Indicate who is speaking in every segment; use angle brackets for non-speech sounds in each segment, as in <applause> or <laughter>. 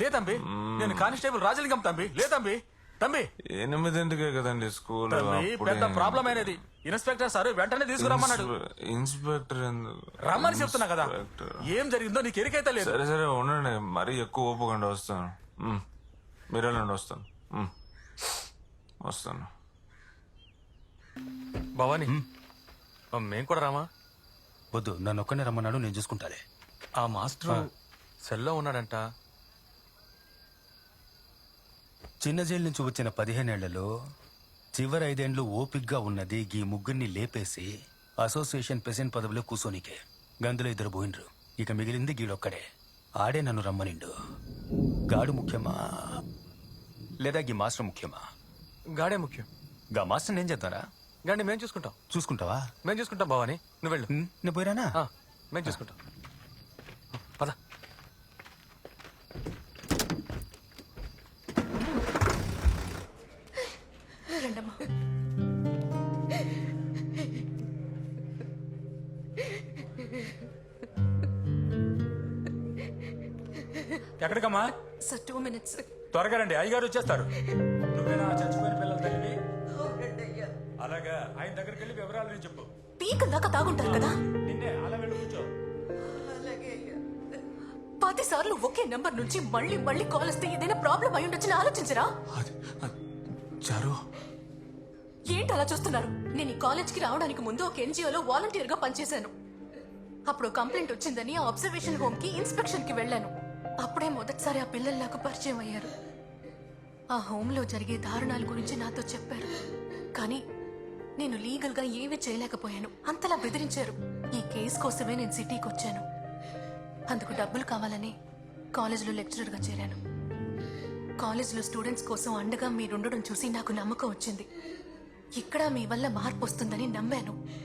Speaker 1: లే తంబి నేను కానిస్టేబుల్ రాజలింగం తంబి లే తంబి తంబి.
Speaker 2: ఎనిమిదింటికే కదండి స్కూల్
Speaker 1: తంబి పెద్ద ప్రాబ్లం అయినది. ఇన్స్పెక్టర్ సార్ వెంటనే తీసుకురమ్మన్నాడు.
Speaker 2: ఇన్స్పెక్టర్
Speaker 1: రమ్మని చెప్తున్నా కదా. ఏం జరిగిందో నీకు ఎరికైతే లేదు.
Speaker 2: సరే సరే ఉండండి. మరీ ఎక్కువ ఓపుకుండా వస్తాను. మీరు వెళ్ళండి వస్తాను. వస్తాను.
Speaker 1: భవాని మేం కూడా రామా?
Speaker 3: వద్దు నన్ను ఒక్కనే రమ్మన్నాడు నేను చూసుకుంటాలే.
Speaker 1: ఆ మాస్టర్ సెల్లో ఉన్నాడంట.
Speaker 3: చిన్న జైలు నుంచి వచ్చిన పదిహేనేళ్ళలో చివరి ఐదేండ్లు ఓపిగ్గా ఉన్నది గీ ముగ్గురిని లేపేసి అసోసియేషన్ ప్రెసిడెంట్ పదవిలో కూసోనికే. గందులో ఇద్దరు పోయినరు ఇక మిగిలింది గీడొక్కడే. ఆడే నన్ను రమ్మనిండు. గాడు ముఖ్యమా? లేదా గీ మాస్టర్ ముఖ్యమా?
Speaker 1: గాడే ముఖ్యం.
Speaker 3: గా మాస్టర్ ఏం చేద్దారా
Speaker 1: గాడిని మేం చూసుకుంటాం.
Speaker 3: చూసుకుంటావా?
Speaker 1: మేం చూసుకుంటాం భవాని. నువ్వు వెళ్ళు.
Speaker 3: నేను పోయిరానా?
Speaker 1: ఆ, మేం చూసుకుంటాం.
Speaker 4: రండమ్మా
Speaker 1: ఎక్కడికమ్మా?
Speaker 4: సార్ టూ మినిట్స్
Speaker 1: త్వరగా రండి అయ్యగారు వచ్చేస్తారు. నువ్వేనా ఆ చచ్చిపోయిన పిల్లల తల్లివి అలాగా ఆయన దగ్గరికి వెళ్ళి వివరాలు నేను చెప్పు.
Speaker 4: పీక దాకా తాగుంటారు కదా?
Speaker 1: నిన్నే అలా వెళ్ళి కూర్చో.
Speaker 4: పది సార్లు ఒకే నెంబర్ నుంచి మళ్ళీ మళ్ళీ కాల్ వస్తే ఏదైనా ప్రాబ్లం అయి ఉండొచ్చని ఆలోచించరా?
Speaker 2: చారు
Speaker 4: ఏంటి అలా చూస్తున్నారు? నేను ఈ కాలేజ్కి రావడానికి ముందు ఒక ఎన్జిఓలో వాలంటీర్గా పనిచేశాను. అప్పుడు కంప్లైంట్ వచ్చిందని ఆ అబ్జర్వేషన్ హోమ్కి ఇన్స్పెక్షన్కి వెళ్ళాను. అప్పుడే మొదటిసారి ఆ పిల్లలు నాకు పరిచయం అయ్యారు. ఆ హోమ్లో జరిగే దారుణాల గురించి నాతో చెప్పారు. కానీ నేను లీగల్గా ఏమీ చేయలేకపోయాను. అంతలా బెదిరించారు. ఈ కేసు కోసమే నేను సిటీకి వచ్చాను. అందుకు డబ్బులు కావాలని కాలేజ్లో లెక్చరర్గా చేరాను. కాలేజ్లో స్టూడెంట్స్ కోసం అండగా మీరుండడం చూసి నాకు నమ్మకం వచ్చింది. ఇక్కడ మీ వల్ల మార్పు వస్తుందని నమ్మాను.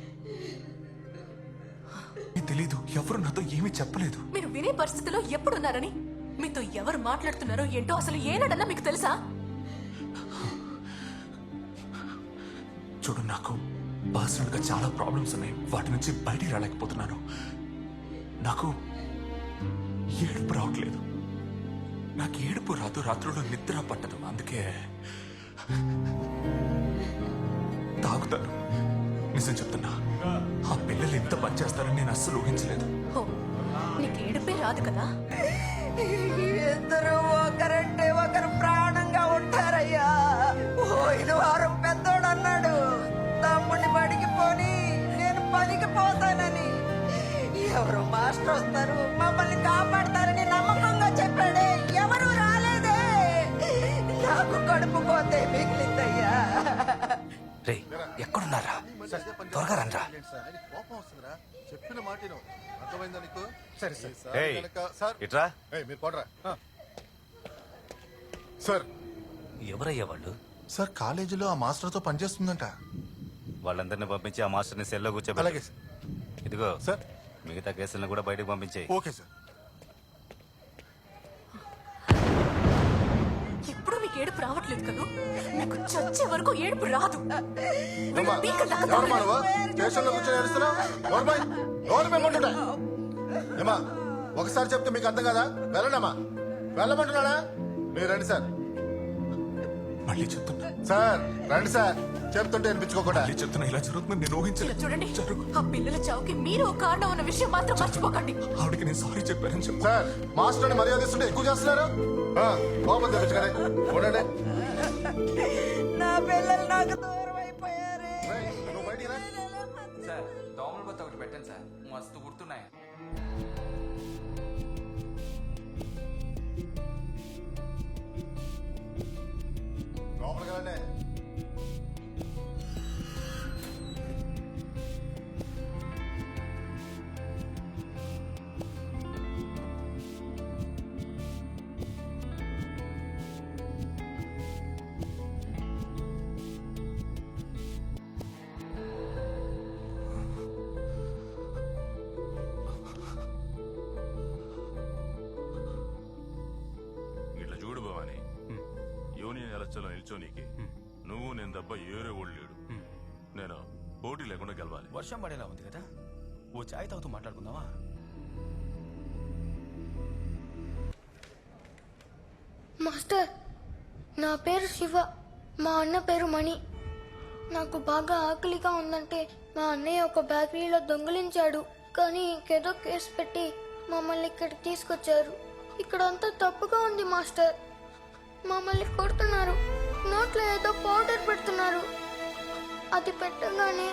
Speaker 2: తెలీదు ఎవరు నాతో ఏమీ చెప్పలేదు.
Speaker 4: మీరు వినే పరిస్థితిలో ఎప్పుడున్నారని? మీతో ఎవరు మాట్లాడుతున్నారో ఏంటో అసలు ఏనాడన్నా మీకు తెలుసా?
Speaker 2: చూడు నాకు పర్సనల్గా చాలా ప్రాబ్లమ్స్ ఉన్నాయి. వాటి నుంచి బయటికి రాలేకపోతున్నాను. నాకు ఏడుపు రావట్లేదు. నాకు ఏడుపు రాదు రాత్రుల్లో నిద్ర పట్టదు. అందుకే తాగుతాను నిజం చెప్తున్నా ఆ పిల్లలు ఎంత పని చేస్తారని నేను అస్సలు ఊహించలేదు.
Speaker 4: నీకు ఏడుపే రాదు కదా?
Speaker 5: ఇద్దరు ఒకరంటే ఒకరు ప్రాణంగా ఉంటారయ్యా. పోయిన వారం పెద్దోడు అన్నాడు. తమ్ముడిని బడికి పోని నేను పనికి పోతానని. ఎవరు మాస్టర్ వస్తారు మమ్మల్ని కాపాడతారని నమ్మకంగా చెప్పాడే. ఎవరు రాలేదే. నాకు కడుపు పోతే మిగిలిందయ్యా
Speaker 3: రే ఎక్కడున్నారా త్వరగా రండ్రా
Speaker 6: కోపం వస్తుందిరా. చెప్పిన మాటిను. అర్థమైందా నీకు? సరే
Speaker 7: ఏయ్,
Speaker 6: సార్
Speaker 7: ఇట్రా.
Speaker 6: ఏయ్, మీరు పోడరా. సార్.
Speaker 3: ఎవరయ్యా వాళ్ళు?
Speaker 6: సార్ కాలేజీలో ఆ మాస్టర్తో పనిచేస్తుందంట.
Speaker 7: వాళ్ళందరినీ పంపించి ఆ మాస్టర్ని సెల్లో
Speaker 6: అలాగే
Speaker 7: కూర్చోబెట్టి
Speaker 6: సార్.
Speaker 7: ఇదిగో
Speaker 6: సార్.
Speaker 7: మిగతా కేసులను కూడా బయటకు పంపించేయి.
Speaker 6: Okay sir.
Speaker 4: ఏడుపు రావట్లేదు కదా? నాకు చచ్చే వరకు ఏడుపు రాదు. దాకా
Speaker 6: కూర్చొని ఏడుస్తున్నావు? ఏమా ఒకసారి చెప్తే మీకు అర్థం కదా? వెళ్ళండమ్మా వెళ్ళమంటున్నాడా? మీరు రండి సార్.
Speaker 2: మళ్ళీ చెప్తున్నా.
Speaker 6: సార్ రండి సార్. చెప్తుంటే వినిపించుకోకుండా
Speaker 2: మళ్ళీ చెప్తున్నా ఇలా జరుగుతుంది నేను ఊహించలేదు
Speaker 4: చూడండి ఆ పిల్లల చావుకి మీరు ఒక కారణం ఉన్న విషయం మాత్రం మర్చిపోకండి.
Speaker 2: ఆవిడకి నేను సారీ చెప్పానని చెప్పు.
Speaker 6: సార్ మాస్టర్ని మర్యాద ఇస్తుంటే ఎక్కువ చేస్తున్నారు? ఆ, కోపం ఉండండి.
Speaker 5: నా పిల్లలు నాకు దూరం అయిపోయారే.
Speaker 8: సార్ దోమల బొత్త ఒకటి పెట్టండి సార్. మస్తు గుర్తున్నాయి.
Speaker 6: లోపలికి
Speaker 9: ఎలక్షన్లో నిల్చోనీకి. నువ్వు నేను తప్ప ఏరే ఓళ్ళు లేడు. నేను పోటీ లేకుండా గెలవాలి.
Speaker 3: వర్షం పడేలా ఉంది కదా? ఓ చాయ్ తాగుతూ మాట్లాడుకుందామా?
Speaker 10: మాస్టర్ నా పేరు శివ మా అన్న పేరు మణి. నాకు బాగా ఆకలిగా ఉందంటే మా అన్నయ్య ఒక బేకరీలో దొంగిలించాడు. కానీ ఇంకేదో కేసు పెట్టి మమ్మల్ని ఇక్కడికి తీసుకొచ్చారు. ఇక్కడ అంతా తప్పుగా ఉంది మాస్టర్. మమ్మల్ని కొడుతున్నారు. నోట్లో ఏదో పౌడర్ పెడుతున్నారు. అది పెట్టగానే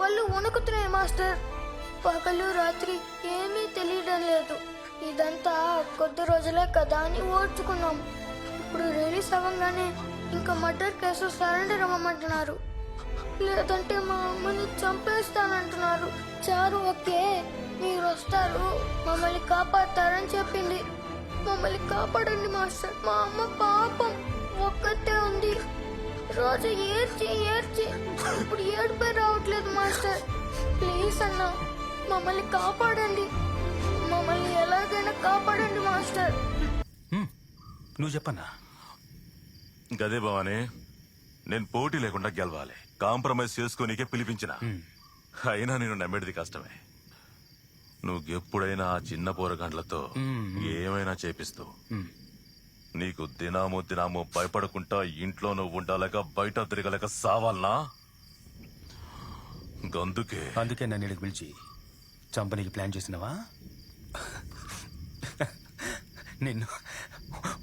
Speaker 10: వాళ్ళు వణుకుతున్నాయి మాస్టర్. పగలు రాత్రి ఏమీ తెలియడం లేదు. ఇదంతా కొద్ది రోజులే కదా అని ఓడ్చుకున్నాం ఇప్పుడు రిలీజ్ అవ్వగానే ఇంకా మర్డర్ కేసు సరెండర్ అవ్వమంటున్నారు. లేదంటే మా అమ్మని చంపేస్తానంటున్నారు. చారు ఓకే మీరు వస్తారు మమ్మల్ని కాపాడతారని చెప్పింది. మమ్మల్ని కాపాడండి మాస్టర్. మా అమ్మ పాపం ఒక్కతే ఉంది. రోజు ఏడ్చి ఏడ్చి ఇప్పుడు ఏడుపై రావట్లేదు మాస్టర్. ప్లీజ్ అన్న మమ్మల్ని కాపాడండి. మమ్మల్ని ఎలాగైనా కాపాడండి మాస్టర్.
Speaker 3: నువ్వు చెప్పన్నా?
Speaker 9: గదే భవానీ నేను పోటీ లేకుండా గెలవాలి. కాంప్రమైజ్ చేసుకోనీకే పిలిపించిన. అయినా నేను నమ్మేది కష్టమే. నువ్వు ఎప్పుడైనా ఆ చిన్న పోరగాండ్లతో ఏమైనా చేపిస్తూ నీకు దినాము దినాము భయపడకుండా ఇంట్లో నువ్వు ఉండాలక బయట తిరగలేక సావాలనా? గందుకే.
Speaker 3: అందుకే నన్ను ఇక్కడికి పిలిచి చంపనీకి ప్లాన్ చేసినావా? నిన్ను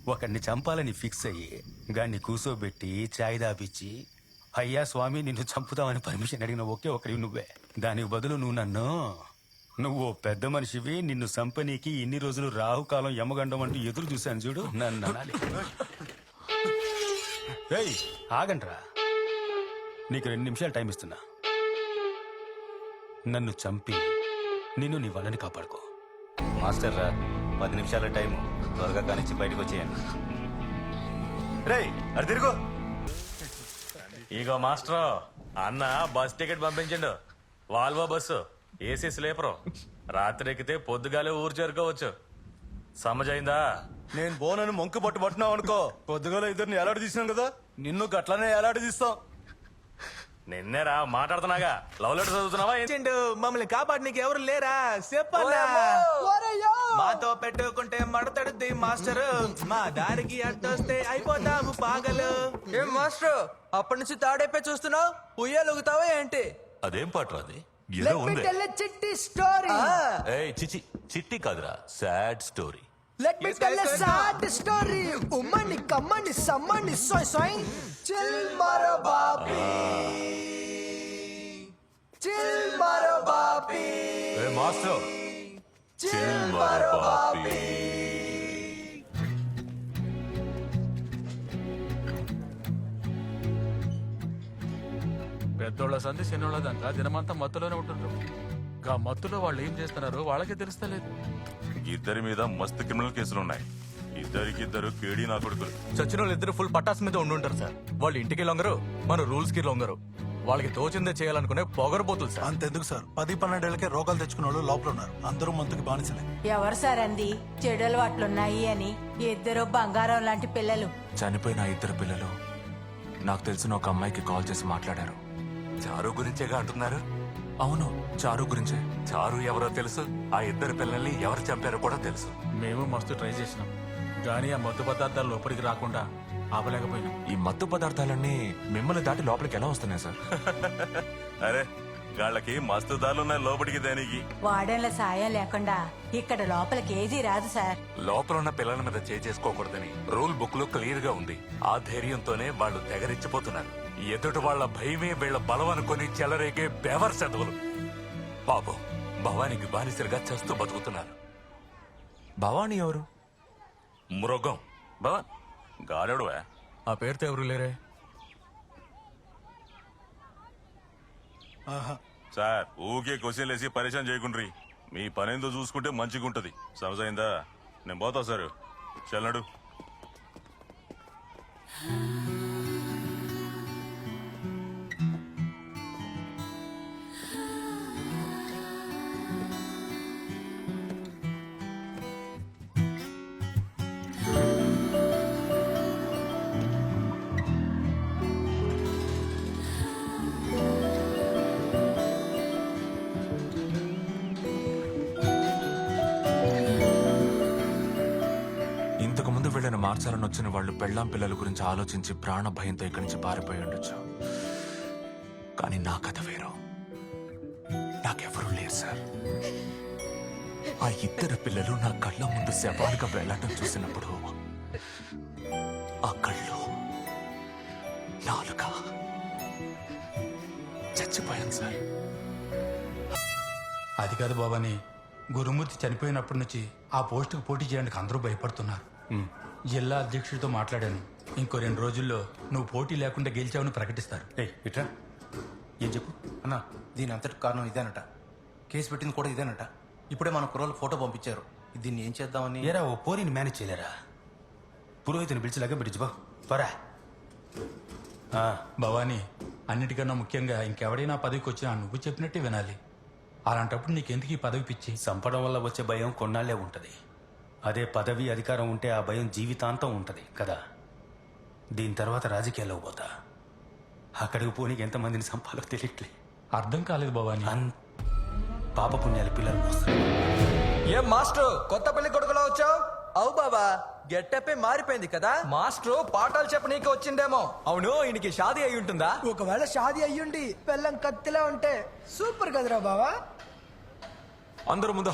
Speaker 3: ఒకరిని చంపాలని ఫిక్స్ అయ్యి గాన్ని కూసోబెట్టి చాయ్ దాపిచ్చి అయ్యా స్వామి నిన్ను చంపుతామని పర్మిషన్ అడిగిన ఒకే ఒకరి నువ్వే. దానికి బదులు నువ్వు నన్ను నువ్వు ఓ పెద్ద మనిషివి నిన్ను చంపనీకి ఇన్ని రోజులు రాహుకాలం యమగండం అంటూ ఎదురు చూశాను చూడు. నన్ను అనాలి. ఏయ్ ఆగండ్రా. నీకు రెండు నిమిషాలు టైం ఇస్తున్నా. నన్ను చంపి నిన్ను నీ వాళ్ళని కాపాడుకో.
Speaker 7: మాస్టర్ రా పది నిమిషాల టైం త్వరగా కానిచ్చి బయటకు వచ్చేయండి. రేయ్ అది తిరుగు.
Speaker 1: ఇగో మాస్టర్ అన్న bus ticket పంపించండు. Volvo bus. AC sleeper. రాత్రి ఎక్కితే పొద్దుగాలే ఊరు చేరుకోవచ్చు. సమజైందా?
Speaker 11: నేను బోనని మొంకు పట్టు పట్టినావు అనుకో పొద్దుగల ఇద్దరిని ఎలాడి తీసినాం కదా నిన్ను గట్లనే ఎలాడి తీస్తాం.
Speaker 1: నిన్నేరా మాట్లాడుతున్నాగా. లవ్ లెటర్ చదువుతున్నావా? ఏంటి?
Speaker 11: మమ్మల్ని కాపాడనీకి ఎవరు లేరా? చెప్పన్నా మాతో పెట్టుకుంటే మడతడుద్ది మాస్టర్. మా దారికి అడ్డొస్తే అయిపోతాము పాగలు.
Speaker 8: ఏం మాస్టర్? అప్పటి నుంచి తాడైపోయి చూస్తున్నావు? ఉయ్యాలుగుతావా ఏంటి?
Speaker 9: అదేం పాట అది ఏదో ఉంది.
Speaker 5: చిట్టి స్టోరీ
Speaker 9: ఏయ్ చిచి చిట్టి కాదురా sad story
Speaker 5: let me tell sad story ఉమ్మని కమ్మని సమ్మని సోయ్ సోయ్. చిల్ మారో బాపీ. చిల్ మారో బాపీ.
Speaker 9: ఏ మాస్టర్.
Speaker 5: చిల్ మారో బాపీ.
Speaker 1: పెద్దోళ్ళ సంధి చిన్నోళ్ళ దాకా దినమంతా మత్తులోనే ఉంటుండ్రు. గా మత్తులో వాళ్ళు ఏం చేస్తున్నారు వాళ్ళకే తెలుస్తలేదు.
Speaker 9: ఇద్దరి మీద మస్తు క్రిమినల్ కేసులు ఉన్నాయి ఇద్దరికిద్దరు కేడీ నా కొడుకులు.
Speaker 11: చచ్చిన వాళ్ళు ఇద్దరు ఫుల్ పటాస్ మీద ఉండుంటారు సార్. వాళ్ళు ఇంటికి లొంగరు మన రూల్స్కి లొంగరు. వాళ్ళకి తోచిందే చేయాలనుకునే పొగరబోతులు సార్.
Speaker 12: అంతెందుకు సార్. పది పన్నెండేళ్ళకే రోగాలు తెచ్చుకున్న వాళ్ళు లోపల ఉన్నారు అందరూ మందుకి బానిసలే.
Speaker 5: ఎవరు సార్ అంది? చెడు అలవాట్లున్నాయి అని. ఇద్దరు బంగారం లాంటి పిల్లలు.
Speaker 2: చనిపోయిన ఆ ఇద్దరు పిల్లలు నాకు తెలిసిన ఒక అమ్మాయికి కాల్ చేసి మాట్లాడారు.
Speaker 7: చారు గురించేగా అంటున్నారు?
Speaker 2: అవును చారు గురించే.
Speaker 7: చారు ఎవరో తెలుసు ఆ ఇద్దరు పిల్లల్ని ఎవరు చంపారో కూడా తెలుసు.
Speaker 1: మేము మస్తు ట్రై చేసినాం కానీ ఆ మత్తు పదార్థాలు లోపలికి రాకుండా ఆపలేకపోయినాం.
Speaker 2: ఈ మత్తు పదార్థాలన్నీ మిమ్మల్ని దాటి లోపలికి ఎలా వస్తున్నాయి సార్? <laughs>
Speaker 9: అరే గాళ్ళకి మస్తు దారులున్నాయి లోపలికి దానికి.
Speaker 5: వాడేళ్ళ సాయం లేకుండా ఇక్కడ లోపలికి ఏజీ రాదు సార్.
Speaker 7: లోపల ఉన్న పిల్లల మీద చేసుకోకూడదని రూల్ బుక్లో క్లియర్గా ఉంది. ఆ ధైర్యంతోనే వాళ్ళు తెగరిచ్చిపోతున్నారు. ఎదుటి వాళ్ళ భయమే వీళ్ళ బలం అనుకుని చెలరేగే బెవర్ చదువులు పాపం భవానికి బానిసలుగా చేస్తూ బతుకుతున్నారు.
Speaker 2: భవానీ ఎవరు?
Speaker 9: మృగం. భవన్ గాడెడువా
Speaker 11: ఆ పేరుతో ఎవరు లేరే?
Speaker 9: సార్ ఊకే క్వశ్చన్ వేసి పరిచయం చేయకుండ్రి. మీ పనేందో చూసుకుంటే మంచిగుంటది. సమజైందా? నేను పోతా సార్. చల్లడు
Speaker 2: నన్ను మార్చాలని వచ్చిన వాళ్ళు పెళ్ళాం పిల్లల గురించి ఆలోచించి ప్రాణ భయంతో ఇక్కడి నుంచి పారిపోయి ఉండొచ్చు. కానీ నా కథ వేరు. నాకెవరూ లేరు సార్. ఆ ఇద్దరు పిల్లలు నా కళ్ళ ముందు శవాలుగా వెళ్ళటం చూసినప్పుడు ఆ కళ్ళు నాలుక చచ్చిపోయాను సార్.
Speaker 13: అది కాదు బాబాని గురుమూర్తి చనిపోయినప్పటి నుంచి ఆ పోస్టుకు పోటీ చేయడానికి అందరూ భయపడుతున్నారు. జిల్లా అధ్యక్షుడితో మాట్లాడాను. ఇంకో రెండు రోజుల్లో నువ్వు పోటీ లేకుండా గెలిచావని ప్రకటిస్తారు.
Speaker 3: ఏయ్ ఇట్రా ఏం చెప్పు?
Speaker 14: అన్నా దీని అంతటి కారణం ఇదేనట. కేసు పెట్టింది కూడా ఇదేనట. ఇప్పుడే మన కుర్రోళ్ళు ఫోటో పంపించారు. దీన్ని ఏం చేద్దామని?
Speaker 3: ఏరా ఓ పోరిని మేనేజ్ చేయలేరా? పురోహితుని పిలిచిలాగా బిడిచిపో పరా ఆ,
Speaker 13: భవానీ అన్నిటికన్నా ముఖ్యంగా ఇంకెవడైనా పదవికి వచ్చినా నువ్వు చెప్పినట్టే వినాలి. అలాంటప్పుడు నీకెందుకు ఈ పదవి పిచ్చి?
Speaker 3: చంపడం వల్ల వచ్చే భయం కొన్నాళ్ళే ఉంటది. అదే పదవి అధికారం ఉంటే ఆ భయం జీవితాంతం ఉంటది కదా? దీని తర్వాత రాజకీయాల్లో పోతా. అక్కడికి పోనీకి ఎంతమందిని చంపాలో తెలియట్లే.
Speaker 13: అర్థం కాలేదు భవానీ.
Speaker 3: అన్ పాపపుణ్యాల పిల్లలు మోస్తారు.
Speaker 8: ఏం మాస్టర్ కొత్త పెళ్ళి కొడుకులో వచ్చావు? అవు బాబా గెట్టప్పే మారిపోయింది కదా? మాస్టర్ పాఠాలు చెప్పనీకి వచ్చిండేమో అవును ఈయనకి షాదీ అయి ఉంటుందా?
Speaker 5: ఒకవేళ షాదీ అయ్యుండి పెళ్ళం కత్తిలా ఉంటే సూపర్ కదరా బావా?
Speaker 2: అందరి ముందు